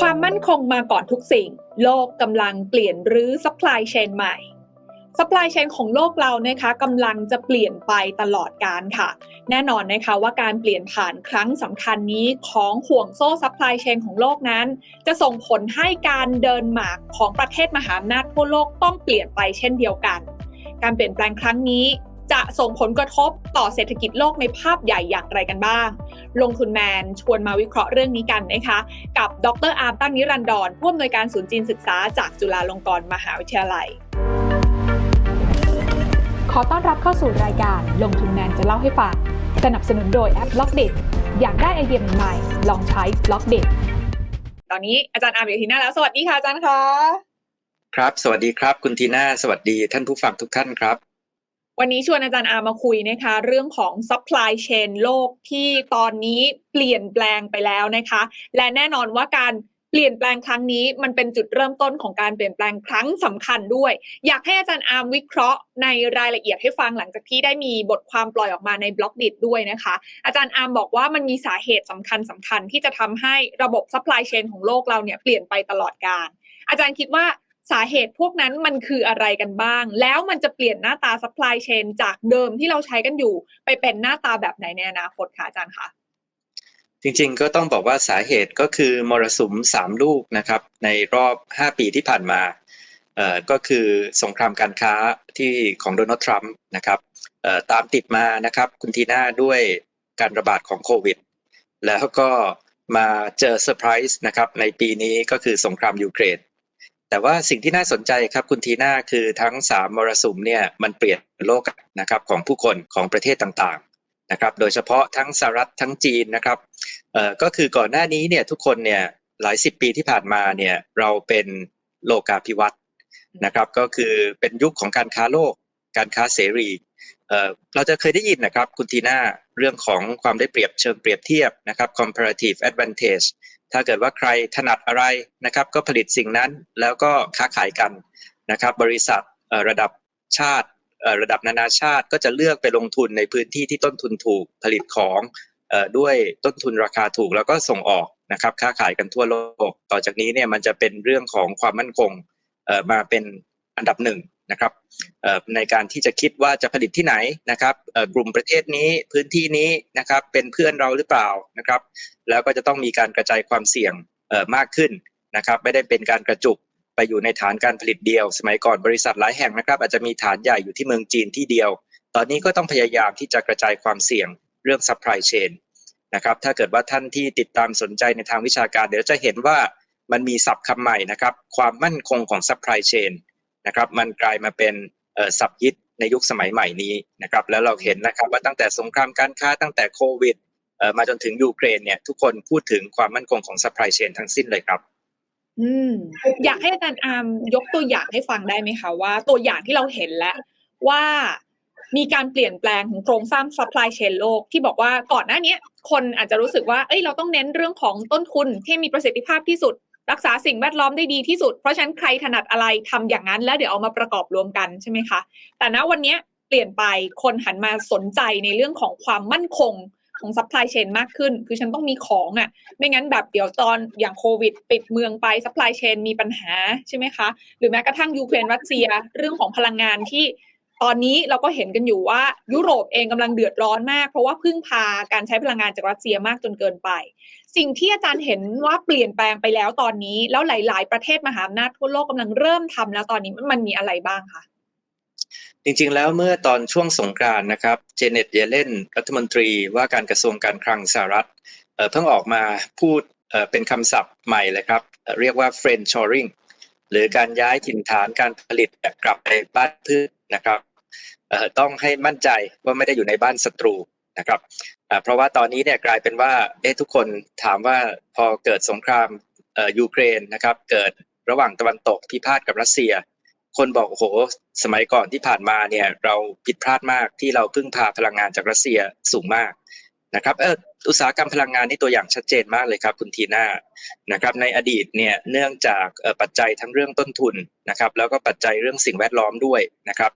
ความมั่นคงมาก่อนทุกสิ่ง โลกกำลังเปลี่ยนรื้อ supply chain ใหม่ supply chain ของโลกเรานะคะกำลังจะเปลี่ยนไปตลอดการค่ะ แน่นอนนะคะว่าการเปลี่ยนผ่านครั้งสำคัญนี้ของห่วงโซ่ supply chain ของโลกนั้น จะส่งผลให้การเดินหมากของประเทศมหาอำนาจทั่วโลกต้องเปลี่ยนไปเช่นเดียวกัน การเปลี่ยนแปลงครั้งนี้ จะส่งผลกระทบต่อเศรษฐกิจโลกในภาพใหญ่อย่างไรกันบ้าง ลงทุนแมนชวนมาวิเคราะห์เรื่องนี้กันนะคะ กับดรอาร์มตั้งนิรันดรผู้อำนวยการศูนย์จีนศึกษาจากจุฬาลงกรณ์มหาวิทยาลัย ขอต้อนรับเข้าสู่รายการลงทุนแมนจะเล่าให้ฟังสนับสนุนโดยแอปบล็อกเด็อยากได้ไอเดียใหม่ๆลองใช้บล็อกเด็ตอนนี้อาจารย์อาร์มอยู่ที่หน้าแล้ว สวัสดีค่ะอาจารย์คะครับ สวัสดีครับ คุณทีน่า สวัสดีท่านผู้ฟังทุกท่านครับ วันนี้ชวนอาจารย์อาร์มาคุยนะคะ เรื่องของ supply chain โลกที่ตอนนี้เปลี่ยนแปลงไปแล้วนะคะ และแน่นอนว่าการเปลี่ยนแปลงครั้งนี้มันเป็นจุดเริ่มต้นของการเปลี่ยนแปลงครั้งสำคัญด้วย อยากให้อาจารย์อาร์มวิเคราะห์ในรายละเอียดให้ฟังหลังจากที่ได้มีบทความปล่อยออกมาในบล็อกดิด้วยนะคะ อาจารย์อาร์มบอกว่ามันมีสาเหตุสำคัญสำคัญที่จะทำให้ระบบ supply chain ของโลกเราเนี่ยเปลี่ยนไปตลอดกาลอาจารย์คิดว่า สาเหตุพวกนั้นมันคืออะไรกันบ้าง แล้วมันจะเปลี่ยนหน้าตา supply chain จากเดิมที่เราใช้กันอยู่ ไปเป็นหน้าตาแบบไหนในอนาคตคะอาจารย์คะจริงๆก็ต้องบอกว่าสาเหตุก็คือมรสุมสามลูกนะครับ ในรอบ 5 ปีที่ผ่านมาเอ่อก็คือสงครามการค้าที่ของโดนัลด์ทรัมป์นะครับเอ่อตามติดมานะครับ คุณทีน่าด้วยการระบาดของโควิด แล้วก็มาเจอเซอร์ไพรส์นะครับในปีนี้ก็คือสงครามยูเครน แต่ว่าสิ่งที่น่าสนใจครับคุณทีน่าคือทั้ง 3 มรสุมเนี่ยมันเปลี่ยนโลกนะครับของผู้คนของประเทศต่างๆนะครับโดยเฉพาะทั้งสหรัฐทั้งจีนนะครับเอ่อก็คือก่อนหน้านี้เนี่ยทุกคนเนี่ยหลายสิบปีที่ผ่านมาเนี่ยเราเป็นโลกาภิวัตน์นะครับก็คือเป็นยุคของการค้าโลก การค้าเสรีเอ่อเราจะเคยได้ยินนะครับคุณทีน่าเรื่องของความได้เปรียบเชิงเปรียบเทียบนะครับ comparative advantage ถ้าเกิดว่าใครถนัดอะไรนะครับก็ผลิตสิ่งนั้นแล้วก็ค้าขายกันนะครับบริษัทระดับชาติระดับนานาชาติก็จะเลือกไปลงทุนในพื้นที่ที่ต้นทุนถูกผลิตของด้วยต้นทุนราคาถูกแล้วก็ส่งออกนะครับค้าขายกันทั่วโลก ต่อจากนี้เนี่ยมันจะเป็นเรื่องของความมั่นคงมาเป็นอันดับหนึ่ง นะครับในการที่จะคิดว่าจะผลิตที่ไหนนะครับกลุ่มประเทศนี้พื้นที่นี้นะครับเป็นเพื่อนเราหรือเปล่านะครับ แล้วก็จะต้องมีการกระจายความเสี่ยงมากขึ้นนะครับ ไม่ได้เป็นการกระจุกไปอยู่ในฐานการผลิตเดียว สมัยก่อนบริษัทหลายแห่งนะครับ อาจจะมีฐานใหญ่อยู่ที่เมืองจีนที่เดียว ตอนนี้ก็ต้องพยายามที่จะกระจายความเสี่ยงเรื่อง supply chain นะครับถ้าเกิดว่าท่านที่ติดตามสนใจในทางวิชาการเดี๋ยวจะเห็นว่ามันมีศัพท์คำใหม่นะครับ ความมั่นคงของ supply chain นะครับมันกลายมาเป็นเอ่อศัพท์ฮิตในยุคสมัยใหม่นี้นะครับแล้วเราเห็นนะครับว่าตั้งแต่สงครามการค้าตั้งแต่โควิดมาจนถึงยูเครนเนี่ยทุกคนพูดถึงความมั่นคงของ supply chain ทั้งสิ้นเลยครับอืมอยากให้อาจารย์อามยกตัวอย่างให้ฟังได้ไหมคะว่าตัวอย่างที่เราเห็นแล้วว่ามีการเปลี่ยนแปลงของโครงสร้าง supply chain โลกที่บอกว่าก่อนหน้านี้คนอาจจะรู้สึกว่าเอ้ยเราต้องเน้นเรื่องของต้นทุนที่มีประสิทธิภาพที่สุด รักษาสิ่งแวดล้อมได้ดีที่สุด เพราะฉะนั้นใครถนัดอะไรทำอย่างนั้น แล้วเดี๋ยวเอามาประกอบรวมกันใช่ไหมคะ แต่ณวันนี้เปลี่ยนไปคนหันมาสนใจในเรื่องของความมั่นคงของ supply chain มากขึ้น คือฉันต้องมีของอะ ไม่งั้นแบบเดี๋ยวตอนอย่างโควิด ปิดเมืองไป supply chain มีปัญหาใช่ไหมคะ หรือแม้กระทั่งยูเครนรัสเซียเรื่องของพลังงานที่ ตอนนี้เราก็เห็นกันอยู่ว่ายุโรปเองกำลังเดือดร้อนมาก เพราะว่าพึ่งพาการใช้พลังงานจากรัสเซียมากจนเกินไป สิ่งที่อาจารย์เห็นว่าเปลี่ยนแปลงไปแล้วตอนนี้ แล้วหลาย ๆ ประเทศมหาอำนาจทั่วโลกกำลังเริ่มทำแล้วตอนนี้มันมีอะไรบ้างคะจริงๆ แล้วเมื่อตอนช่วงสงกรานต์นะครับเจเน็ตเยเลนรัฐมนตรีว่าการกระทรวงการคลังสหรัฐเอ่อเพิ่งออกมาพูดเป็นคำศัพท์ใหม่เลยครับเอ่อเรียกว่า friend shoring หรือการย้ายถิ่นฐานการผลิตกลับไปบ้านพื่อนะครับต้องให้มั่นใจว่าไม่ได้อยู่ในบ้านศัตรูนะครับเพราะว่าตอนนี้เนี่ยกลายเป็นว่าเอ๊ะทุกคนถามว่าพอเกิดสงครามยูเครนนะครับเกิดระหว่างตะวันตกพิพาทกับรัสเซีย คนบอกโอ้โหสมัยก่อนที่ผ่านมาเนี่ยเราผิดพลาดมากที่เราพึ่งพาพลังงานจากรัสเซียสูงมาก นะครับเอออุตสาหกรรมพลังงานนี่ตัวอย่างชัดเจนมากเลยครับคุณทีน่านะครับในอดีตเนี่ยเนื่องจากปัจจัยทั้งเรื่องต้นทุนนะครับแล้วก็ปัจจัยเรื่องสิ่งแวดล้อมด้วยนะครับ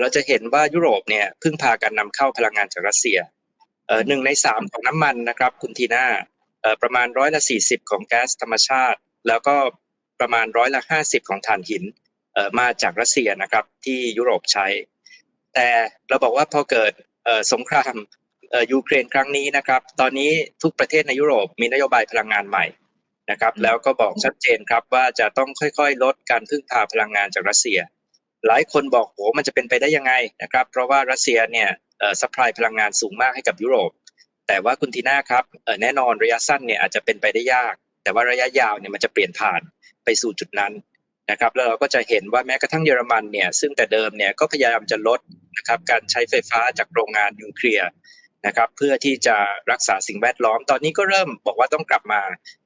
เราจะเห็นว่ายุโรปเนี่ยพึ่งพาการนำเข้าพลังงานจากรัสเซียหนึ่งในสามของน้ำมันนะครับคุณทีน่าประมาณร้อยละสี่สิบของแก๊สธรรมชาติ แล้วก็ประมาณร้อยละห้าสิบของถ่านหินเอ่อมาจากรัสเซียนะครับที่ยุโรปใช้ แต่เราบอกว่าพอเกิดสงคราม ยูเครนครั้งนี้นะครับ ตอนนี้ทุกประเทศในยุโรปมีนโยบายพลังงานใหม่นะครับ แล้วก็บอกชัดเจนครับว่าจะต้องค่อยๆ ลดการพึ่งพาพลังงานจากรัสเซีย หลายคนบอกโหมันจะเป็นไปได้ยังไงนะครับ เพราะว่ารัสเซียเนี่ยเอ่อสป라이พลังงานสูงมากให้กับยุโรป แต่ว่าคุณทีน่าครับเอ่อแน่นอนระยะสั้นเนี่ยอาจจะเป็นไปได้ยาก แต่ว่าระยะยาวเนี่ยมันจะเปลี่ยนผ่านไปสู่จุดนั้นนะครับแล้วเราก็จะเห็นว่าแม้กระทั่งเยอรมันเนี่ยซึ่งแต่เดิมเนี่ยก็พยายามจะลดนะครับการใช้ไฟฟ้าจากโรงงานนิวเคลียร์ นะครับเพื่อที่จะรักษาสิ่งแวดล้อม ตอนนี้ก็เริ่มบอกว่าต้องกลับมา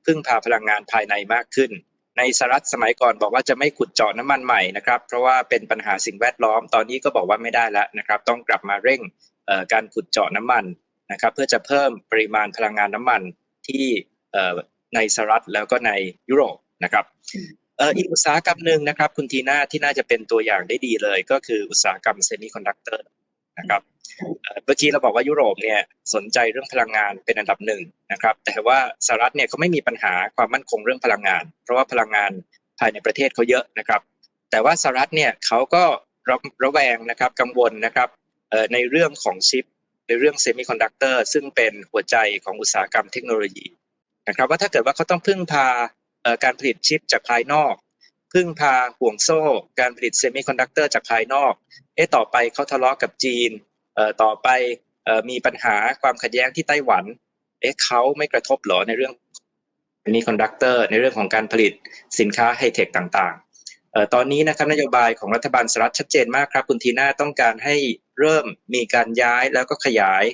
พึ่งพาพลังงานภายในมากขึ้น ในสหรัฐสมัยก่อนบอกว่าจะไม่ขุดเจาะน้ำมันใหม่นะครับเพราะว่าเป็นปัญหาสิ่งแวดล้อม ตอนนี้ก็บอกว่าไม่ได้แล้วนะครับต้องกลับมาเร่งการขุดเจาะน้ำมันนะครับเพื่อจะเพิ่มปริมาณพลังงานน้ำมันที่ในสหรัฐแล้วก็ในยุโรปนะครับอีกอุตสาหกรรมหนึ่งนะครับคุณทีน่าที่น่าจะเป็นตัวอย่างได้ดีเลย ก็คืออุตสาหกรรมเซมิคอนดักเตอร์ นะครับเมื่อกี้เราบอกว่ายุโรปเนี่ยสนใจเรื่องพลังงานเป็นอันดับหนึ่งนะครับ แต่ว่าสหรัฐเนี่ยเขาไม่มีปัญหาความมั่นคงเรื่องพลังงาน เพราะว่าพลังงานภายในประเทศเขาเยอะนะครับ แต่ว่าสหรัฐเนี่ยเขาก็ระระแวงนะครับกังวลนะครับในเรื่องของชิปในเรื่องเซมิคอนดักเตอร์ซึ่งเป็นหัวใจของอุตสาหกรรมเทคโนโลยีนะครับว่าถ้าเกิดว่าเขาต้องพึ่งพาการผลิตชิปจากภายนอก พึ่งพาห่วงโซ่ การผลิตเซมิคอนดักเตอร์จากภายนอก เอ๊ะต่อไปเขาทะเลาะกับจีนเอ่อต่อไปเอ่อมีปัญหาความขัดแย้งที่ไต้หวัน เอ๊ะเขาไม่กระทบเหรอในเรื่องเซมิคอนดักเตอร์ในเรื่องของการผลิตสินค้าไฮเทคต่างๆเอ่อตอนนี้นะครับนโยบายของรัฐบาลสหรัฐชัดเจนมากครับ คุณทีน่าต้องการให้เริ่มมีการย้ายแล้วก็ขยาย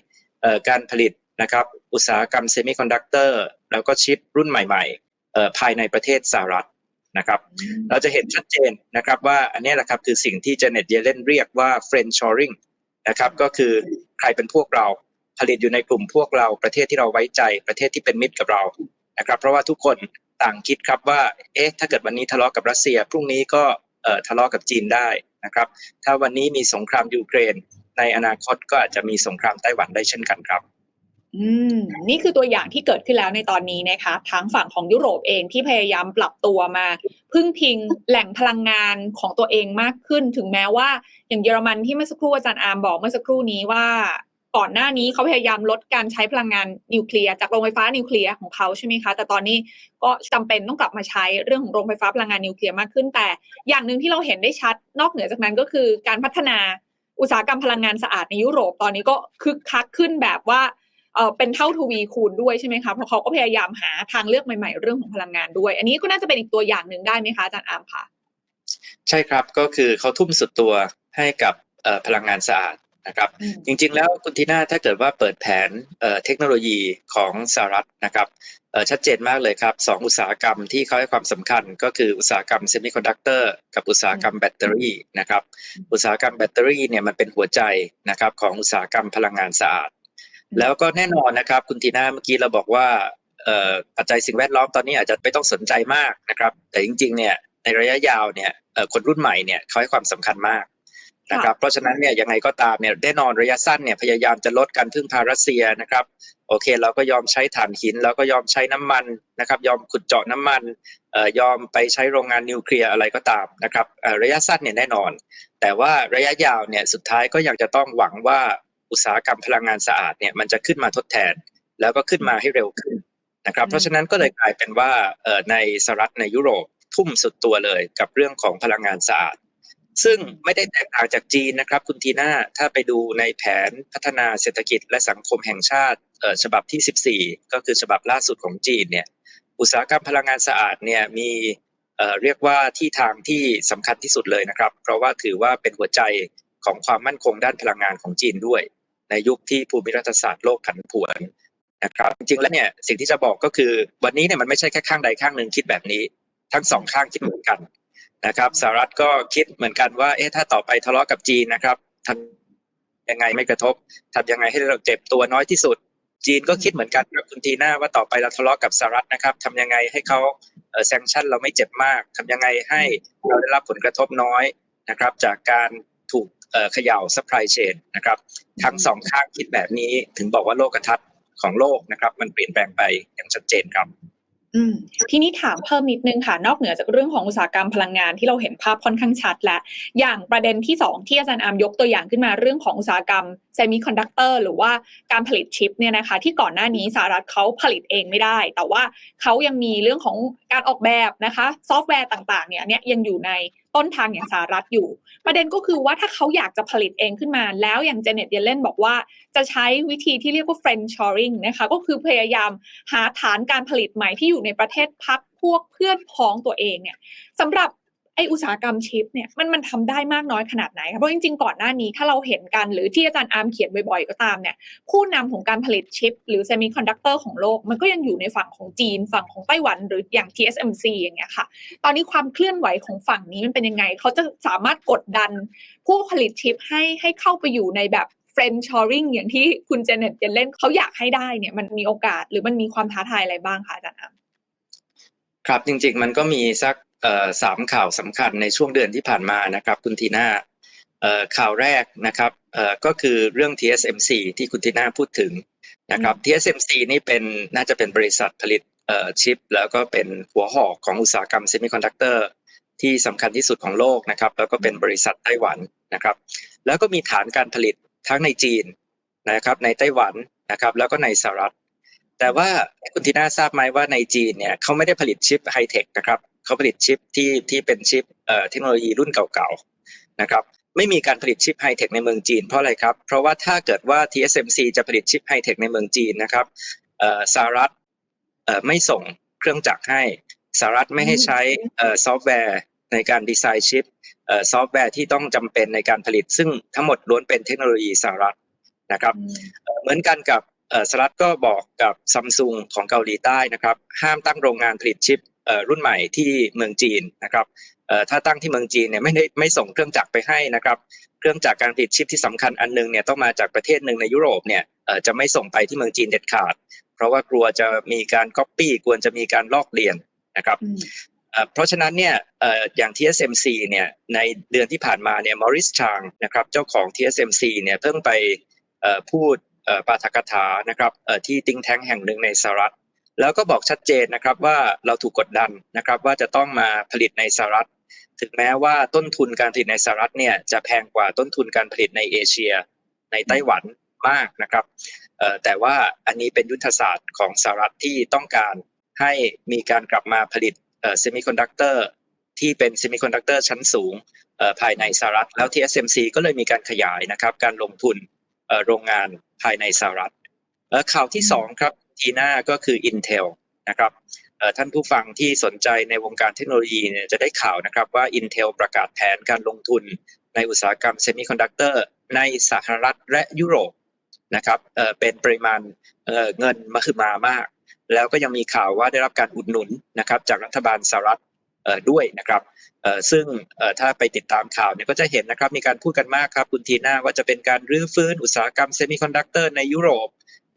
เอ่อการผลิตนะครับอุตสาหกรรมเซมิคอนดักเตอร์แล้วก็ชิปรุ่นใหม่ๆเอ่อภายในประเทศสหรัฐ นะครับ เราจะเห็นชัดเจนนะครับว่าอันนี้แหละครับคือสิ่งที่เจเน็ตเยเลนเรียกว่า friend shoring นะครับก็คือใครเป็นพวกเราผลิตอยู่ในกลุ่มพวกเราประเทศที่เราไว้ใจประเทศที่เป็นมิตรกับเรานะครับ เพราะว่าทุกคนต่างคิดครับว่าเอ๊ะถ้าเกิดวันนี้ทะเลาะกับรัสเซีย พรุ่งนี้ก็เอ่อทะเลาะกับจีนได้นะครับ ถ้าวันนี้มีสงครามยูเครน ในอนาคตก็อาจจะมีสงครามไต้หวันได้เช่นกันครับ อืมนี่คือตัวอย่างที่เกิดขึ้นแล้วในตอนนี้นะคะทั้งฝั่งของยุโรปเองที่พยายามปรับตัวมา พึ่งพิงแหล่งพลังงานของตัวเองมากขึ้น ถึงแม้ว่าอย่างเยอรมันที่เมื่อสักครู่อาจารย์อาร์มบอกเมื่อสักครู่นี้ว่า ก่อนหน้านี้เขาพยายามลดการใช้พลังงานนิวเคลียร์จากโรงไฟฟ้านิวเคลียร์ของเขาใช่ไหมคะแต่ตอนนี้ก็จำเป็นต้องกลับมาใช้เรื่องของโรงไฟฟ้าพลังงานนิวเคลียร์มากขึ้น แต่อย่างหนึ่งที่เราเห็นได้ชัด นอกเหนือจากนั้นก็คือการพัฒนาอุตสาหกรรมพลังงานสะอาดในยุโรปตอนนี้ก็คึกคักขึ้นแบบว่า เอ่อเป็นเท่าทวีคูณด้วยใช่ไหมคะเพราะเขาก็พยายามหาทางเลือกใหม่ ๆ เรื่องของพลังงานด้วย อันนี้ก็น่าจะเป็นอีกตัวอย่างหนึ่งได้ไหมคะอาจารย์อาร์มคะใช่ครับก็คือเขาทุ่มสุดตัวให้กับเอ่อพลังงานสะอาดนะครับอืมจริงๆแล้วคุณทีน่าถ้าเกิดว่าเปิดแผนเอ่อเทคโนโลยีของสหรัฐนะครับเอ่อชัดเจนมากเลยครับสองอุตสาหกรรมที่เขาให้ความสำคัญก็คืออุตสาหกรรมเซมิคอนดักเตอร์กับอุตสาหกรรมแบตเตอรี่นะครับอุตสาหกรรมแบตเตอรี่เนี่ยมันเป็นหัวใจนะครับของอุตสาหกรรมพลังงานสะอาด แล้วก็แน่นอนนะครับ คุณทีน่าเมื่อกี้เราบอกว่าเอ่อปัจจัยสิ่งแวดล้อมตอนนี้อาจจะไม่ต้องสนใจมากนะครับ แต่จริงๆเนี่ยในระยะยาวเนี่ยเอ่อคนรุ่นใหม่เนี่ยเขาให้ความสำคัญมากนะครับ เพราะฉะนั้นเนี่ยยังไงก็ตามเนี่ยแน่นอนระยะสั้นเนี่ยพยายามจะลดการพึ่งพารัสเซียนะครับโอเค เราก็ยอมใช้ถ่านหินเราก็ยอมใช้น้ำมันนะครับ ยอมขุดเจาะน้ำมันเอ่อยอมไปใช้โรงงานนิวเคลียร์อะไรก็ตามนะครับเอ่อระยะสั้นเนี่ยแน่นอน แต่ว่าระยะยาวเนี่ยสุดท้ายก็ยังจะต้องหวังว่า อุตสาหกรรมพลังงานสะอาดเนี่ยมันจะขึ้นมาทดแทน แล้วก็ขึ้นมาให้เร็วขึ้นนะครับอืมเพราะฉะนั้นก็เลยกลายเป็นว่าเอ่อในสหรัฐในยุโรปทุ่มสุดตัวเลยกับเรื่องของพลังงานสะอาด ซึ่งไม่ได้แตกต่างจากจีนนะครับ คุณทีน่าถ้าไปดูในแผนพัฒนาเศรษฐกิจและสังคมแห่งชาติเอ่อฉบับที่ 14 ก็คือฉบับล่าสุดของจีนเนี่ยอุตสาหกรรมพลังงานสะอาดเนี่ยมีเอ่อเรียกว่าที่ทางที่สำคัญที่สุดเลยนะครับ เพราะว่าถือว่าเป็นหัวใจของความมั่นคงด้านพลังงานของจีนด้วย ในยุคที่ภูมิรัฐศาสตร์โลกผันผวนนะครับจริงๆแล้วเนี่ยสิ่งที่จะบอกก็คือวันนี้เนี่ยมันไม่ใช่แค่ข้างใดข้างหนึ่งคิดแบบนี้ ทั้งสองข้างคิดเหมือนกันนะครับสหรัฐก็คิดเหมือนกันว่าเอ๊ะถ้าต่อไปทะเลาะกับจีนนะครับทำยังไงไม่กระทบทำยังไงให้เราเจ็บตัวน้อยที่สุด จีนก็คิดเหมือนกันครับคุณทีน่าว่าต่อไปเราทะเลาะกับสหรัฐนะครับทำยังไงให้เขาเออแซงชั่นเราไม่เจ็บมากทำยังไงให้เราได้รับผลกระทบน้อยนะครับ จากการถูก เอ่อเขย่า supply chain นะครับทั้งสองข้างคิดแบบนี้ถึงบอกว่าโลกทัศน์ของโลกนะครับ มันเปลี่ยนแปลงไปอย่างชัดเจนครับอืมทีนี้ถามเพิ่มนิดนึงค่ะ นอกเหนือจากเรื่องของอุตสาหกรรมพลังงานที่เราเห็นภาพค่อนข้างชัดและอย่างประเด็นที่สองที่อาจารย์อามยกตัวอย่างขึ้นมาเรื่องของอุตสาหกรรมเซมิคอนดักเตอร์หรือว่าการผลิตชิปเนี่ยนะคะ ที่ก่อนหน้านี้สหรัฐเขาผลิตเองไม่ได้ แต่ว่าเขายังมีเรื่องของการออกแบบนะคะ ซอฟต์แวร์ต่างๆ เนี่ยอันเนี้ยยังอยู่ใน ต้นทางอย่างสหรัฐอยู่ ประเด็นก็คือว่าถ้าเขาอยากจะผลิตเองขึ้นมา แล้วอย่างเจเน็ตเยเลนบอกว่าจะใช้วิธีที่เรียกว่า friend shoring นะคะก็คือพยายามหาฐานการผลิตใหม่ที่อยู่ในประเทศพักพวกเพื่อนพ้องตัวเองเนี่ยสำหรับ ออุตสาหกรรมชิปเนี่ยมันมันทำได้มากน้อยขนาดไหนคะเพราะจริงๆ ก่อนหน้านี้ถ้าเราเห็นกันหรือที่อาจารย์อาร์มเขียนบ่อยๆ ก็ตามเนี่ยผู้นำของการผลิตชิป หรือเซมิคอนดักเตอร์ของโลก มันก็ยังอยู่ในฝั่งของจีน ฝั่งของไต้หวัน หรืออย่าง TSMC อย่างเงี้ยค่ะ ตอนนี้ความเคลื่อนไหวของฝั่งนี้มันเป็นยังไง เขาจะสามารถกดดัน ผู้ผลิตชิปให้ให้เข้าไปอยู่ในแบบ friend shoring อย่างที่คุณเจเน็ตเยนเล่นเขาอยากให้ได้เนี่ยมันมีโอกาสหรือมันมีความท้าทายอะไรบ้างคะอาจารย์อามครับจริง ๆ มันก็มีสัก สามข่าวสำคัญในช่วงเดือนที่ผ่านมานะครับคุณทีน่าเอ่อข่าวแรกนะครับเอ่อก็คือเรื่อง TSMC ที่คุณทีน่าพูดถึงนะครับ TSMC นี่เป็นน่าจะเป็นบริษัทผลิตเอ่อชิป แล้วก็เป็นหัวหอกของอุตสาหกรรมเซมิคอนดักเตอร์ที่สำคัญที่สุดของโลกนะครับแล้วก็เป็นบริษัทไต้หวันนะครับ แล้วก็มีฐานการผลิตทั้งในจีนนะครับในไต้หวันนะครับแล้วก็ในสหรัฐ แต่ว่าคุณทีน่าทราบไหมว่าในจีนเนี่ยเขาไม่ได้ผลิตชิปไฮเทคนะครับ เขาผลิตชิปที่ที่เป็นชิปเอ่อเทคโนโลยีรุ่นเก่าๆนะครับไม่มีการผลิตชิปไฮเทคในเมืองจีนเพราะอะไรครับ เพราะว่าถ้าเกิดว่า TSMC จะผลิตชิปไฮเทคในเมืองจีนนะครับเอ่อสหรัฐเอ่อไม่ส่งเครื่องจักรให้สหรัฐไม่ให้ใช้เอ่อซอฟต์แวร์ในการดีไซน์ชิปเอ่อซอฟต์แวร์ที่ต้องจำเป็นในการผลิต ซึ่งทั้งหมดล้วนเป็นเทคโนโลยีสหรัฐนะครับเอ่อเหมือนกันกับเอ่อสหรัฐก็บอกกับซัมซุงของเกาหลีใต้นะครับ ห้ามตั้งโรงงานผลิตชิปเอ่อ รุ่นใหม่ที่เมืองจีนนะครับเอ่อถ้าตั้งที่เมืองจีนเนี่ยไม่ได้ไม่ส่งเครื่องจักรไปให้นะครับ เครื่องจักรการผลิตชิปที่สำคัญอันหนึงเนี่ยต้องมาจากประเทศหนึ่งในยุโรปเนี่ยเอ่อจะไม่ส่งไปที่เมืองจีนเด็ดขาด เพราะว่ากลัวจะมีการก๊อปปี้กลัวจะมีการลอกเลียนนะครับอืมเอ่อเพราะฉะนั้นเนี่ยเอ่ออย่าง TSMC เนี่ยในเดือนที่ผ่านมาเนี่ยมอริสชางนะครับเจ้าของ TSMC เนี่ยเพิ่งไปเอ่อพูดเอ่อปาฐกถานะครับเอ่อที่ติงแท้งแห่งหนึ่งในสหรัฐ แล้วก็บอกชัดเจนนะครับว่าเราถูกกดดันนะครับว่าจะต้องมาผลิตในสหรัฐ ถึงแม้ว่าต้นทุนการผลิตในสหรัฐเนี่ยจะแพงกว่าต้นทุนการผลิตในเอเชีย ในไต้หวันมากนะครับแต่ว่าอันนี้เป็นยุทธศาสตร์ของสหรัฐที่ต้องการให้มีการกลับมาผลิตเซมิคอนดักเตอร์ที่เป็นเซมิคอนดักเตอร์ชั้นสูงภายในสหรัฐ แล้ว TSMC ก็เลยมีการขยายนะครับการลงทุนโรงงานภายในสหรัฐข่าวที่สองครับ ทีหน้าก็คือ Intel นะครับท่านผู้ฟังที่สนใจในวงการเทคโนโลยีเนี่ยจะได้ข่าวนะครับว่า Intel ประกาศแผนการลงทุนในอุตสาหกรรมเซมิคอนดักเตอร์ในสหรัฐและยุโรปนะครับเป็นปริมาณเเงินมหึมามาก แล้วก็ยังมีข่าวว่าได้รับการอุดหนุนนะครับจากรัฐบาลสหรัฐด้วยนะครับซึ่งถ้าไปติดตามข่าวเนี่ยก็จะเห็นนะครับมีการพูดกันมากครับคุณทีน่าว่าจะเป็นการรื้อฟื้นอุตสาหกรรมเซมิคอนดักเตอร์ในยุโรป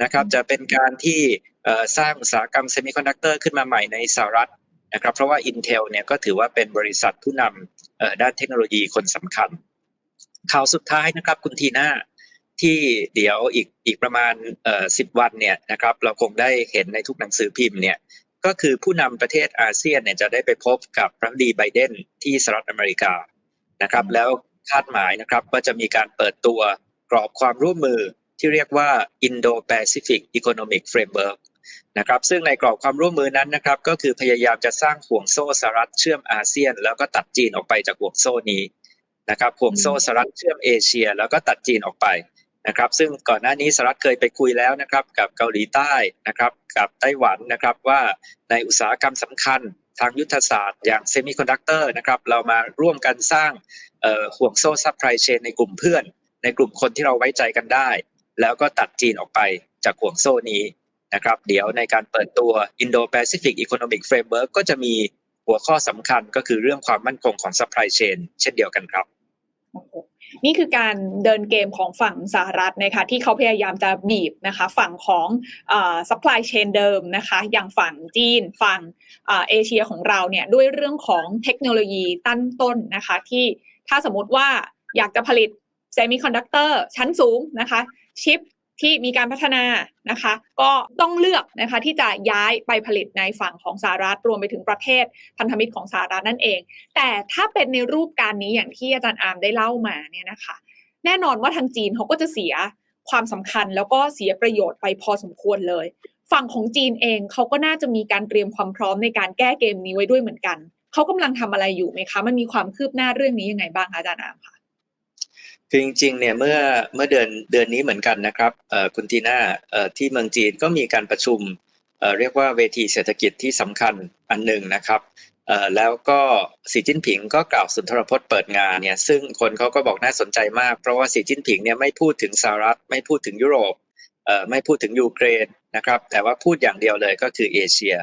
นะครับจะเป็นการที่เอ่อสร้างอุตสาหกรรมเซมิคอนดักเตอร์ขึ้นมาใหม่ในสหรัฐนะครับเพราะว่า Intel เนี่ยก็ถือว่าเป็นบริษัทผู้นำเอ่อด้านเทคโนโลยีคนสำคัญข่าวสุดท้ายนะครับคุณทีน่าที่เดี๋ยวอีกอีกประมาณเอ่อสิบวันเนี่ยนะครับเราคงได้เห็นในทุกหนังสือพิมพ์เนี่ยก็คือผู้นำประเทศอาเซียนเนี่ยจะได้ไปพบกับรัฐมนตรีไบเดนที่สหรัฐอเมริกานะครับอืมแล้วคาดหมายนะครับว่าจะมีการเปิดตัวกรอบความร่วมมือ ที่เรียกว่า Indo-Pacific Economic Framework นะครับซึ่งในกรอบความร่วมมือนั้นนะครับก็คือพยายามจะสร้างห่วงโซ่สหรัฐเชื่อมอาเซียน แล้วก็ตัดจีนออกไปจากห่วงโซ่นี้นะครับห่วงโซ่สหรัฐเชื่อมเอเชีย แล้วก็ตัดจีนออกไปนะครับซึ่งก่อนหน้านี้สหรัฐเคยไปคุยแล้วนะครับกับเกาหลีใต้นะครับกับไต้หวันนะครับว่าในอุตสาหกรรมสำคัญทางยุทธศาสตร์อย่างเซมิคอนดักเตอร์นะครับเรามาร่วมกันสร้างห่วงโซ่ซัพพลายเชนในกลุ่มเพื่อน ในกลุ่มคนที่เราไว้ใจกันได้ แล้วก็ตัดจีนออกไปจากห่วงโซ่นี้นะครับเดี๋ยวในการเปิดตัว Indo-Pacific Economic Framework ก็จะมีหัวข้อสำคัญก็คือเรื่องความมั่นคงของ supply chain เช่นเดียวกันครับนี่คือการเดินเกมของฝั่งสหรัฐนะคะที่เขาพยายามจะบีบนะคะฝั่งของเอ่อ supply chain เดิมนะคะอย่างฝั่งจีนฝั่งเอเอเชียของเราเนี่ยด้วยเรื่องของเทคโนโลยีตั้นต้นนะคะที่ถ้าสมมติว่าอยากจะผลิตเซมิคอนดักเตอร์ชั้นสูงนะคะ ชิปที่มีการพัฒนานะคะ ก็ต้องเลือกนะคะที่จะย้ายไปผลิตในฝั่งของสหรัฐรวมไปถึงประเทศพันธมิตรของสหรัฐนั่นเอง แต่ถ้าเป็นในรูปการนี้อย่างที่อาจารย์อาร์มได้เล่ามาเนี่ยนะคะ แน่นอนว่าทางจีนเขาก็จะเสียความสำคัญแล้วก็เสียประโยชน์ไปพอสมควรเลย ฝั่งของจีนเองเขาก็น่าจะมีการเตรียมความพร้อมในการแก้เกมนี้ไว้ด้วยเหมือนกันเขากำลังทำอะไรอยู่ไหมคะ มันมีความคืบหน้าเรื่องนี้ยังไงบ้างคะอาจารย์อามคะ คือจริงๆเนี่ยเมื่อเมื่อเดือนเดือนนี้เหมือนกันนะครับคุณทีน่าที่เมืองจีนก็มีการประชุมเรียกว่าเวทีเศรษฐกิจที่สำคัญอันหนึ่งนะครับแล้วก็สีจิ้นผิงก็กล่าวสุนทรพจน์เปิดงานเนี่ยซึ่งคนเขาก็บอกน่าสนใจมาก เพราะว่าสีจิ้นผิงเนี่ยไม่พูดถึงสหรัฐ ไม่พูดถึงยุโรปไม่พูดถึงยูเครนนะครับแต่ว่าพูดอย่างเดียวเลยก็คือเอเชีย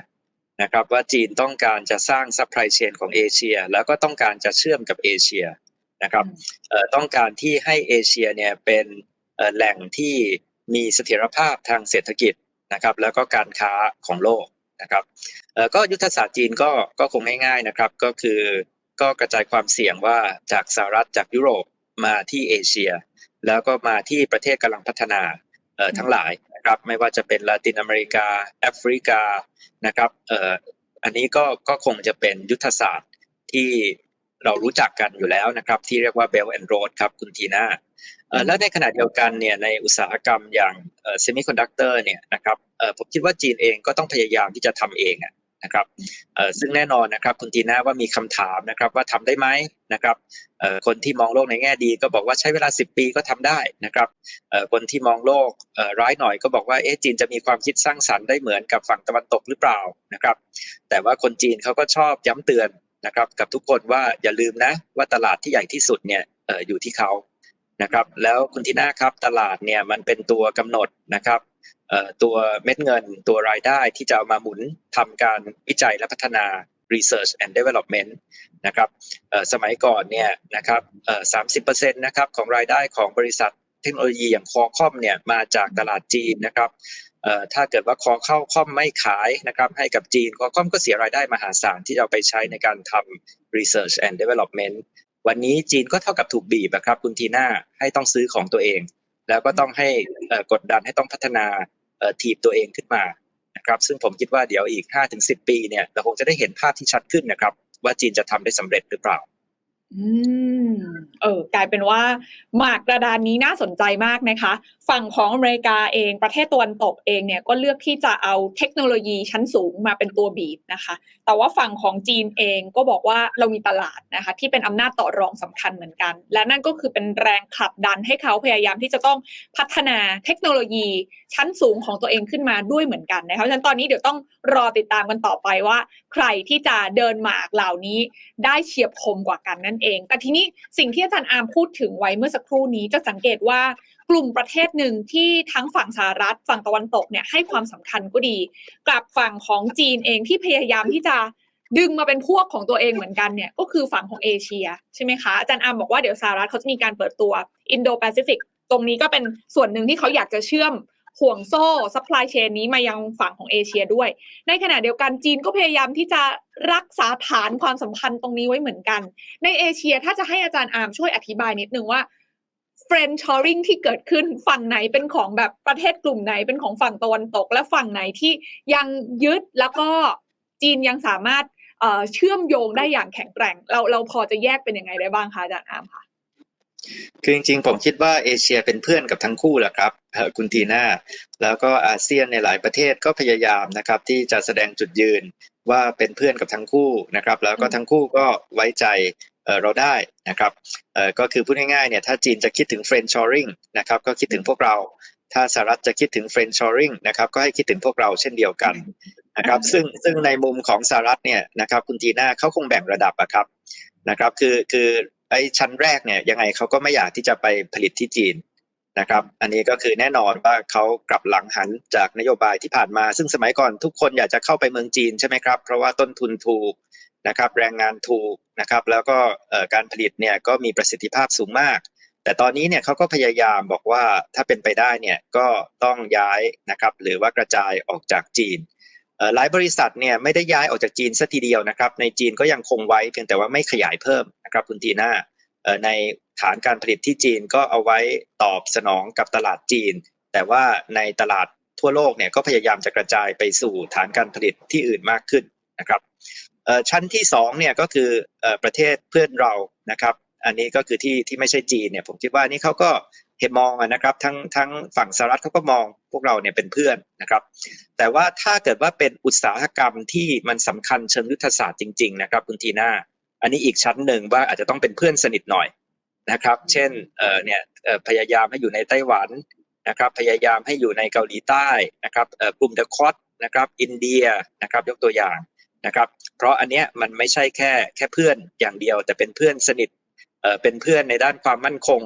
นะครับว่าจีนต้องการจะสร้างซัพพลายเชนของเอเชีย แล้วก็ต้องการจะเชื่อมกับเอเชีย นะครับเอ่อต้องการที่ให้เอเชียเนี่ยเป็นเอ่อแหล่งที่มีเสถียรภาพทางเศรษฐกิจนะครับแล้วก็การค้าของโลกนะครับเอ่อก็ยุทธศาสตร์จีนก็ก็คงง่ายๆนะครับก็คือก็กระจายความเสี่ยงว่าจากสหรัฐจากยุโรปมาที่เอเชีย แล้วก็มาที่ประเทศกำลังพัฒนาเอ่อทั้งหลายนะครับไม่ว่าจะเป็นลาตินอเมริกาแอฟริกานะครับเอ่ออันนี้ก็ก็คงจะเป็นยุทธศาสตร์ที่ เรารู้จักกันอยู่แล้วนะครับ ที่เรียกว่า Belt and Road ครับคุณทีน่าเอ่อแล้วในขณะเดียวกันเนี่ยในอุตสาหกรรมอย่างเอ่อ semiconductor เนี่ยนะครับเอ่อผมคิดว่าจีนเองก็ต้องพยายามที่จะทำเองอะนะครับเอ่อซึ่งแน่นอนนะครับคุณทีน่าว่ามีคำถามนะครับว่าทำได้ไหมนะครับเอ่อคนที่มองโลกในแง่ดีก็บอกว่าใช้เวลา 10 ปีก็ทำได้นะครับเอ่อคนที่มองโลกเอ่อร้ายหน่อยก็บอกว่าเอ๊ะจีนจะมีความคิดสร้างสรรค์ได้เหมือนกับฝั่งตะวันตกหรือเปล่านะครับแต่ว่าคนจีนเขาก็ชอบย้ำเตือน นะครับกับทุกคนว่าอย่าลืมนะว่าตลาดที่ใหญ่ที่สุดเนี่ยออยู่ที่เขานะครับแล้วคุณทีน่าครับตลาดเนี่ยมันเป็นตัวกำหนดนะครับตัวเม็ดเงินตัวรายได้ที่จะเอามาหมุนทำการวิจัยและพัฒนา research and development นะครับสมัยก่อนเนี่ยนะครับสามสิบเปอร์เซ็นต์นะครับของรายได้ของบริษัท เทคโนโลยีอย่างคอคอมเนี่ยมาจากตลาดจีนนะครับถ้าเกิดว่าคอเข้าคอมไม่ขายนะครับให้กับจีนคอคอมก็เสียรายได้มหาศาลที่เอาไปใช้ในการทำ research and development วันนี้จีนก็เท่ากับถูกบีบอะครับคุณทีน่าให้ต้องซื้อของตัวเอง แล้วก็ต้องให้กดดันให้ต้องพัฒนาทีบตัวเองขึ้นมานะครับซึ่งผมคิดว่าเดี๋ยวอีก 5-10 ปีเนี่ยเราคงจะได้เห็นภาพที่ชัดขึ้นนะครับว่าจีนจะทำได้สำเร็จหรือเปล่า อืม เออ กลายเป็นว่าหมากกระดานนี้น่าสนใจมากนะคะ ฝั่งของอเมริกาเองประเทศตะวันตกเองเนี่ยก็เลือกที่จะเอาเทคโนโลยีชั้นสูงมาเป็นตัวบีบนะคะ แต่ว่าฝั่งของจีนเองก็บอกว่าเรามีตลาดนะคะ ที่เป็นอำนาจต่อรองสำคัญเหมือนกัน และนั่นก็คือเป็นแรงผลักดันให้เขาพยายามที่จะต้องพัฒนาเทคโนโลยีชั้นสูงของตัวเองขึ้นมาด้วยเหมือนกันนะคะเพราะฉะนั้นตอนนี้เดี๋ยวต้องรอติดตามกันต่อไปว่า ใครที่จะเดินหมากเหล่านี้ได้เฉียบคมกว่ากันนั่นเอง แต่ทีนี้สิ่งที่อาจารย์อาร์มพูดถึงไว้เมื่อสักครู่นี้จะสังเกตว่ากลุ่มประเทศหนึ่งที่ทั้งฝั่งสหรัฐฝั่งตะวันตกเนี่ยให้ความสำคัญก็ดีกลับฝั่งของจีนเองที่พยายามที่จะดึงมาเป็นพวกของตัวเองเหมือนกันเนี่ยก็คือฝั่งของเอเชียใช่ไหมคะอาจารย์อาร์มบอกว่าเดี๋ยวสหรัฐเขาจะมีการเปิดตัวอินโดแปซิฟิกตรงนี้ก็เป็นส่วนหนึ่งที่เขาอยากจะเชื่อม ห่วงโซ่ซัพพลายเชนนี้มายังฝั่งของเอเชียด้วย ในขณะเดียวกันจีนก็พยายามที่จะรักษาฐานความสัมพันธ์ตรงนี้ไว้เหมือนกัน ในเอเชียถ้าจะให้อาจารย์อาร์มช่วยอธิบายนิดนึงว่าเฟรนชอริงที่เกิดขึ้นฝั่งไหนเป็นของแบบประเทศกลุ่มไหนเป็นของฝั่งตะวันตก และฝั่งไหนที่ยังยึดแล้วก็จีนยังสามารถเชื่อมโยงได้อย่างแข็งแกร่ง เราเราพอจะแยกเป็นยังไงได้บ้างคะอาจารย์อาร์มคะ คือจริงๆผมคิดว่าเอเชียเป็นเพื่อนกับทั้งคู่แหละครับเอ่อคุณทีน่าแล้วก็อาเซียนในหลายประเทศก็พยายามนะครับ ที่จะแสดงจุดยืนว่าเป็นเพื่อนกับทั้งคู่นะครับ แล้วก็ทั้งคู่ก็ไว้ใจเอ่อเราได้นะครับเอ่อก็คือพูดง่ายๆเนี่ยถ้าจีนจะคิดถึงเฟรนช์ชอริงนะครับก็คิดถึงพวกเรา ถ้าสหรัฐจะคิดถึงเฟรนช์ชอริงนะครับก็ให้คิดถึงพวกเราเช่นเดียวกันนะครับซึ่งซึ่งในมุมของสหรัฐเนี่ยนะครับคุณทีน่าเขาคงแบ่งระดับอะครับนะครับคือคือ ไอ้ชั้นแรกเนี่ยยังไงเขาก็ไม่อยากที่จะไปผลิตที่จีนนะครับ อันนี้ก็คือแน่นอนว่าเขากลับหลังหันจากนโยบายที่ผ่านมา ซึ่งสมัยก่อนทุกคนอยากจะเข้าไปเมืองจีนใช่ไหมครับ เพราะว่าต้นทุนถูกนะครับ แรงงานถูกนะครับ แล้วก็การผลิตเนี่ยก็มีประสิทธิภาพสูงมาก แต่ตอนนี้เนี่ยเขาก็พยายามบอกว่าถ้าเป็นไปได้เนี่ยก็ต้องย้ายนะครับหรือว่ากระจายออกจากจีนหลายบริษัทเนี่ยไม่ได้ย้ายออกจากจีนสัทีเดียวนะครับ ในจีนก็ยังคงไว้เพียงแต่ว่าไม่ขยายเพิ่ม ครับคุณทีน่าในฐานการผลิตที่จีนก็เอาไว้ตอบสนองกับตลาดจีน แต่ว่าในตลาดทั่วโลกเนี่ยก็พยายามจะกระจายไปสู่ฐานการผลิตที่อื่นมากขึ้นนะครับชั้นที่สองเนี่ยก็คือประเทศเพื่อนเรานะครับอันนี้ก็คือที่ที่ไม่ใช่จีนเนี่ยผมคิดว่านี่เขาก็เห็นมองนะครับทั้งทั้งฝั่งสหรัฐเขาก็มองพวกเราเนี่ยเป็นเพื่อนนะครับ แต่ว่าถ้าเกิดว่าเป็นอุตสาหกรรมที่มันสำคัญเชิงยุทธศาสตร์จริง ๆ นะครับคุณทีน่า อันนี้อีกชั้นหนึ่งว่าอาจจะต้องเป็นเพื่อนสนิทหน่อยนะครับ เช่นเอ่อเนี่ยเอ่อพยายามให้อยู่ในไต้หวันนะครับ พยายามให้อยู่ในเกาหลีใต้นะครับเอ่อกลุ่มเดอะคอสนะครับ อินเดียนะครับยกตัวอย่างนะครับ เพราะอันเนี้ยมันไม่ใช่แค่แค่เพื่อนอย่างเดียว แต่เป็นเพื่อนสนิทเอ่อเป็นเพื่อนในด้านความมั่นคง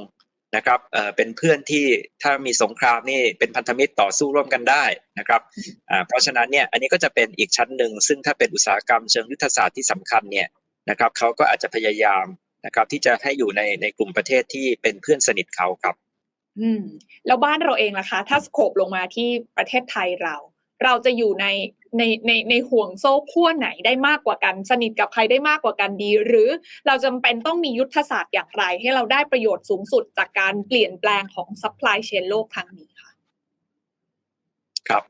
นะครับเอ่อเป็นเพื่อนที่ถ้ามีสงครามนี่เป็นพันธมิตรต่อสู้ร่วมกันได้นะครับอ่าเพราะฉะนั้นเนี่ยอันนี้ก็จะเป็นอีกชั้นหนึ่งซึ่งถ้าเป็นอุตสาหกรรมเชิงยุทธศาสตร์ที่สำคัญเนี่ย นะครับเขาก็อาจจะพยายามนะครับที่จะให้อยู่ในในกลุ่มประเทศที่เป็นเพื่อนสนิทเขาครับ อืมแล้วบ้านเราเองล่ะคะ ถ้าสโคปลงมาที่ประเทศไทยเรา เราจะอยู่ในในในในห่วงโซ่ขั้วไหนได้มากกว่ากัน สนิทกับใครได้มากกว่ากันดี หรือเราจำเป็นต้องมียุทธศาสตร์อย่างไร ให้เราได้ประโยชน์สูงสุดจากการเปลี่ยนแปลงของซัพพลายเชนโลกครั้งนี้ค่ะครับ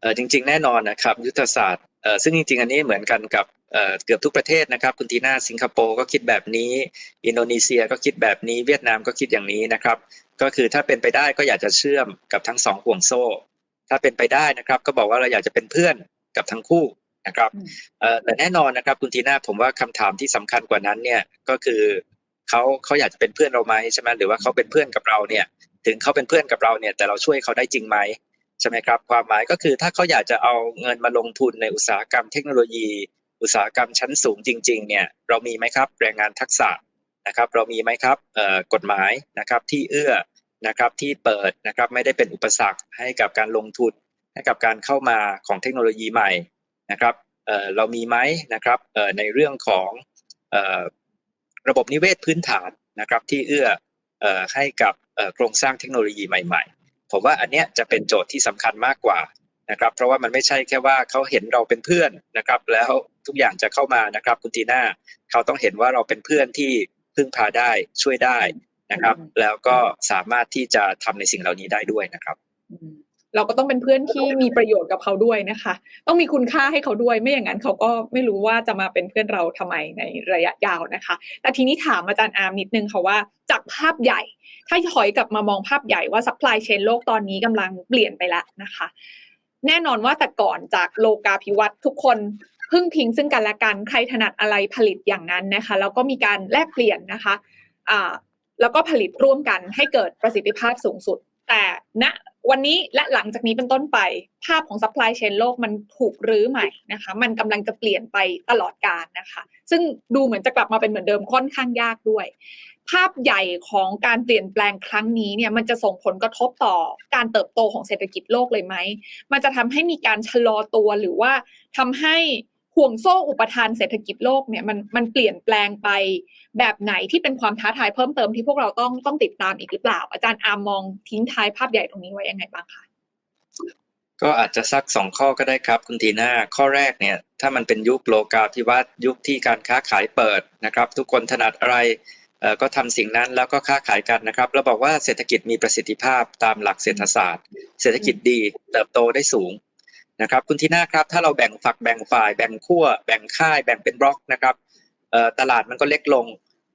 เอ่อจริง ๆ แน่นอนนะครับ ยุทธศาสตร์เอ่อซึ่งจริง ๆ อันนี้เหมือนกันกับ เอ่อเกือบทุกประเทศนะครับ คุณทีน่าสิงคโปร์ก็คิดแบบนี้ อินโดนีเซียก็คิดแบบนี้ เวียดนามก็คิดอย่างนี้นะครับ ก็คือถ้าเป็นไปได้ก็อยากจะเชื่อมกับทั้งสองห่วงโซ่ ถ้าเป็นไปได้นะครับ ก็บอกว่าเราอยากจะเป็นเพื่อนกับทั้งคู่นะครับอืมเอ่อแต่แน่นอนนะครับ คุณทีน่าผมว่าคำถามที่สำคัญกว่านั้นเนี่ยก็คือเขาเขาอยากจะเป็นเพื่อนเราไหมใช่ไหมหรือว่าเขาเป็นเพื่อนกับเราเนี่ยถึงเขาเป็นเพื่อนกับเราเนี่ยแต่เราช่วยเขาได้จริงไหมใช่ไหมครับความหมายก็คือถ้าเขาอยากจะเอาเงินมาลงทุนในอุตสาหกรรมเทคโนโลยี อุตสาหกรรมชั้นสูงจริงๆเนี่ยเรามีไหมครับแรงงานทักษะนะครับเรามีไหมครับกฎหมายนะครับที่เอื้อนะครับที่เปิดนะครับไม่ได้เป็นอุปสรรคให้กับการลงทุนให้กับการเข้ามาของเทคโนโลยีใหม่นะครับเเรามีไหมนะครับในเรื่องของออระบบนิเวศพื้นฐานนะครับที่เอื้ออให้กับโครงสร้างเทคโนโลยีใหม่ ๆ ผมว่าอันเนี้ยจะเป็นโจทย์ที่สำคัญมากกว่านะครับ เพราะว่ามันไม่ใช่แค่ว่าเขาเห็นเราเป็นเพื่อนนะครับ แล้ว ทุกอย่างจะเข้ามานะครับคุณทีน่าเขาต้องเห็นว่าเราเป็นเพื่อนที่พึ่งพาได้ช่วยได้นะครับ แล้วก็สามารถที่จะทำในสิ่งเหล่านี้ได้ด้วยนะครับอืมเราก็ต้องเป็นเพื่อนที่มีประโยชน์กับเขาด้วยนะคะ ต้องมีคุณค่าให้เขาด้วยไม่อย่างนั้นเขาก็ไม่รู้ว่าจะมาเป็นเพื่อนเราทำไมในระยะยาวนะคะ แต่ทีนี้ถามอาจารย์อาร์มนิดนึงค่ะว่าจากภาพใหญ่ ถ้าถอยกลับมามองภาพใหญ่ว่าซัพพลายเชนโลกตอนนี้กำลังเปลี่ยนไปแล้วนะคะ แน่นอนว่าแต่ก่อนจากโลกาภิวัตน์ทุกคน พึ่งพิงซึ่งกันและกันใครถนัดอะไรผลิตอย่างนั้นนะคะแล้วก็มีการแลกเปลี่ยนนะคะอ่าแล้วก็ผลิตร่วมกันให้เกิดประสิทธิภาพสูงสุด แต่ณวันนี้และหลังจากนี้เป็นต้นไป ภาพของซัพพลายเชนโลกมันถูกรื้อใหม่นะคะ มันกำลังจะเปลี่ยนไปตลอดกาลนะคะ ซึ่งดูเหมือนจะกลับมาเป็นเหมือนเดิมค่อนข้างยากด้วย ภาพใหญ่ของการเปลี่ยนแปลงครั้งนี้เนี่ยมันจะส่งผลกระทบต่อการเติบโตของเศรษฐกิจโลกเลยไหม มันจะทำให้มีการชะลอตัวหรือว่าทำให้ ห่วงโซ่อุปทานเศรษฐกิจโลกเนี่ยมันมันเปลี่ยนแปลงไปแบบไหนที่เป็นความท้าทายเพิ่มเติมที่พวกเราต้องต้องติดตามอีกหรือเปล่า อาจารย์อาร์มมองทิ้งท้ายภาพใหญ่ตรงนี้ไว้ยังไงบ้างคะก็อาจจะสักสองข้อก็ได้ครับคุณทีน่าข้อแรกเนี่ย ถ้ามันเป็นยุคโลกาภิวัตน์ยุคที่การค้าขายเปิดนะครับ ทุกคนถนัดอะไรเออก็ทำสิ่งนั้นแล้วก็ค้าขายกันนะครับเราบอกว่าเศรษฐกิจมีประสิทธิภาพตามหลักเศรษฐศาสตร์ เศรษฐกิจดีเติบโตได้สูง นะครับคุณทีน่าครับถ้าเราแบ่งฝักแบ่งฝ่ายแบ่งขั้วแบ่งค่ายแบ่งเป็นบล็อกนะครับตลาดมันก็เล็กลง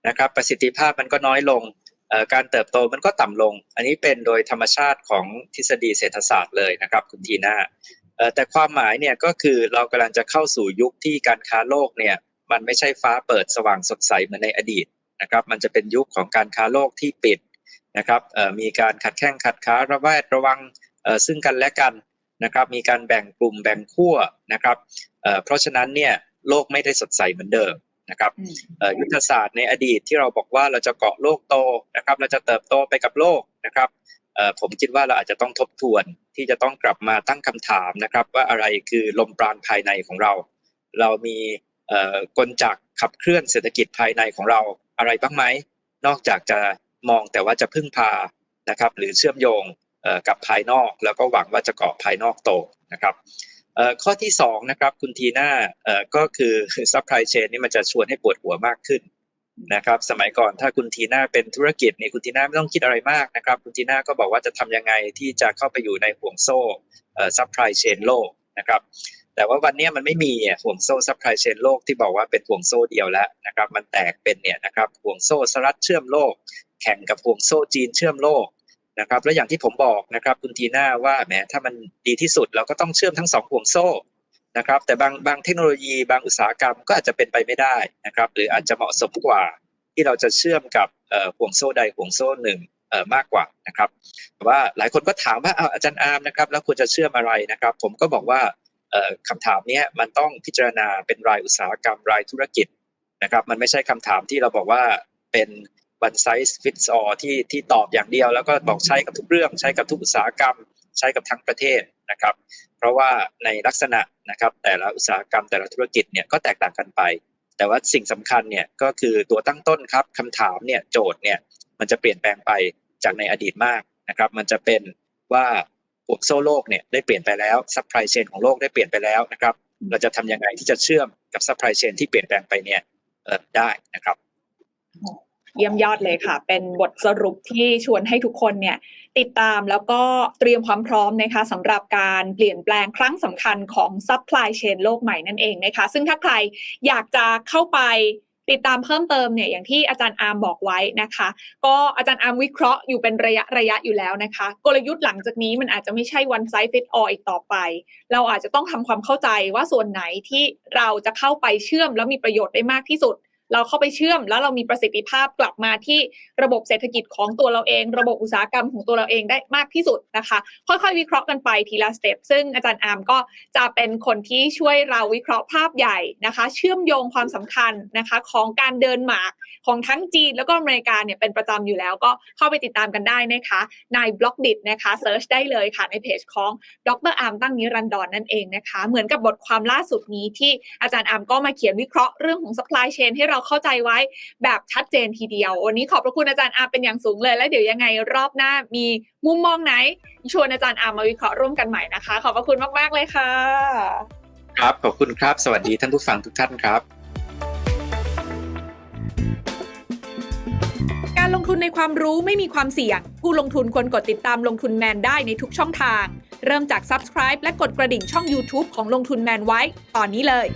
นะครับประสิทธิภาพมันก็น้อยลงการเติบโตมันก็ต่ำลง อันนี้เป็นโดยธรรมชาติของทฤษฎีเศรษฐศาสตร์เลยนะครับคุณทีน่าแต่ความหมายเนี่ยก็คือเรากำลังจะเข้าสู่ยุคที่การค้าโลกเนี่ยมันไม่ใช่ฟ้าเปิดสว่างสดใสเหมือนในอดีตนะครับมันจะเป็นยุคของการค้าโลกที่ปิดนะครับมีการขัดแข้งขัดขาระแวดระวังซึ่งกันและกัน นะครับมีการแบ่งกลุ่มแบ่งขั้วนะครับเอ่อเพราะฉะนั้นเนี่ยโลกไม่ได้สดใสเหมือนเดิมนะครับอืมเอ่อยุทธศาสตร์ในอดีตที่เราบอกว่าเราจะเกาะโลกโตนะครับเราจะเติบโตไปกับโลกนะครับเอ่อผมคิดว่าเราอาจจะต้องทบทวนที่จะต้องกลับมาตั้งคำถามนะครับ ว่าอะไรคือลมปราณภายในของเรา เรามีเอ่อกลจักรขับเคลื่อนเศรษฐกิจภายในของเราอะไรบ้างไหมนอกจากจะมองแต่ว่าจะพึ่งพานะครับ หรือเชื่อมโยงเอ่อ กับภายนอก แล้วก็หวังว่าจะเกาะภายนอกโตนะครับข้อที่สองนะครับคุณทีน่าก็คือซัพพลายเชนนี่มันจะชวนให้ปวดหัวมากขึ้นนะครับสมัยก่อนถ้าคุณทีน่าเป็นธุรกิจนี่คุณทีน่าไม่ต้องคิดอะไรมากนะครับคุณทีน่าก็บอกว่าจะทำยังไงที่จะเข้าไปอยู่ในห่วงโซ่ซัพพลายเชนโลกนะครับแต่ว่าวันนี้มันไม่มีห่วงโซ่ซัพพลายเชนโลกที่บอกว่าเป็นห่วงโซ่เดียวแล้วนะครับมันแตกเป็นเนี่ยนะครับห่วงโซ่สหรัฐเชื่อมโลก แข่งกับห่วงโซ่จีนเชื่อมโลก นะครับและอย่างที่ผมบอกนะครับคุณทีน่าว่าแหมถ้ามันดีที่สุดเราก็ต้องเชื่อมทั้งสองห่วงโซ่นะครับแต่บางบางเทคโนโลยีบางอุตสาหกรรมก็อาจจะเป็นไปไม่ได้นะครับหรืออาจจะเหมาะสมกว่าที่เราจะเชื่อมกับห่วงโซ่ใดห่วงโซ่หนึ่งมากกว่านะครับแต่ว่าหลายคนก็ถามว่าอาจารย์อาร์มนะครับแล้วควรจะเชื่อมอะไรนะครับ ผมก็บอกว่าเอ่อคำถามนี้มันต้องพิจารณาเป็นรายอุตสาหกรรมรายธุรกิจนะครับมันไม่ใช่คำถามที่เราบอกว่าเป็น one size fits all ที่ที่ตอบอย่างเดียว แล้วก็บอกใช้กับทุกเรื่องใช้กับทุกอุตสาหกรรม ใช้กับทั้งประเทศนะครับ เพราะว่าในลักษณะนะครับแต่ละอุตสาหกรรมแต่ละธุรกิจเนี่ยก็แตกต่างกันไป แต่ว่าสิ่งสำคัญเนี่ยก็คือตัวตั้งต้นครับคำถามเนี่ยโจทย์เนี่ยมันจะเปลี่ยนแปลงไปจากในอดีตมากนะครับมันจะเป็นว่าห่วงโซ่โลกเนี่ยได้เปลี่ยนไปแล้วซัพพลายเชนของโลกได้เปลี่ยนไปแล้วนะครับ เราจะทำยังไงที่จะเชื่อมกับซัพพลายเชนที่เปลี่ยนแปลงไปเนี่ยได้นะครับ เยี่ยมยอดเลยค่ะ เป็นบทสรุปที่ชวนให้ทุกคนเนี่ยติดตามแล้วก็เตรียมความพร้อมนะคะสำหรับการเปลี่ยนแปลงครั้งสำคัญของ supply chain โลกใหม่นั่นเองนะคะ ซึ่งถ้าใครอยากจะเข้าไปติดตามเพิ่มเติมเนี่ยอย่างที่อาจารย์อาร์มบอกไว้นะคะ ก็อาจารย์อาร์มวิเคราะห์อยู่เป็นระยะระยะอยู่แล้วนะคะ กลยุทธ์หลังจากนี้มันอาจจะไม่ใช่ one size fit all อีกต่อไป เราอาจจะต้องทำความเข้าใจว่าส่วนไหนที่เราจะเข้าไปเชื่อมแล้วมีประโยชน์ได้มากที่สุด เราเข้าไปเชื่อมแล้วเรามีประสิทธิภาพกลับมาที่ระบบเศรษฐกิจของตัวเราเอง ระบบอุตสาหกรรมของตัวเราเองได้มากที่สุดนะคะ ค่อยๆ วิเคราะห์กันไปทีละสเต็ปซึ่งอาจารย์อาร์มก็จะเป็นคนที่ช่วยเราวิเคราะห์ภาพใหญ่นะคะ เชื่อมโยงความสำคัญนะคะของการเดินหมากของทั้งจีนแล้วก็อเมริกาเนี่ยเป็นประจำอยู่แล้ว ก็เข้าไปติดตามกันได้นะคะในบล็อกดินะคะเซิร์ชได้เลยค่ะในเพจของดรอาร์มตั้งนิรันดรนนั่นเองนะคะ เหมือนกับบทความล่าสุดนี้ที่อาจารย์อาร์มก็มาเขียนวิเคราะห์เรื่องของ supply chain ให้เราเข้าใจไว้แบบชัดเจนทีเดียว วันนี้ขอบพระคุณอาจารย์อาร์มเป็นอย่างสูงเลย แล้วเดี๋ยวยังไงรอบหน้ามีมุมมองไหน ชวนอาจารย์อาร์มมาวิเคราะห์ร่วมกันใหม่นะคะ ขอบพระคุณมากๆเลยค่ะ ครับขอบคุณครับ สวัสดีท่านผู้ฟังทุกท่านครับการลงทุนในความรู้ไม่มีความเสี่ยง ผู้ลงทุนควรกดติดตามลงทุนแมนได้ในทุกช่องทาง เริ่มจาก subscribe และกดกระดิ่งช่อง YouTube ของลงทุนแมนไว้ ตอนนี้เลย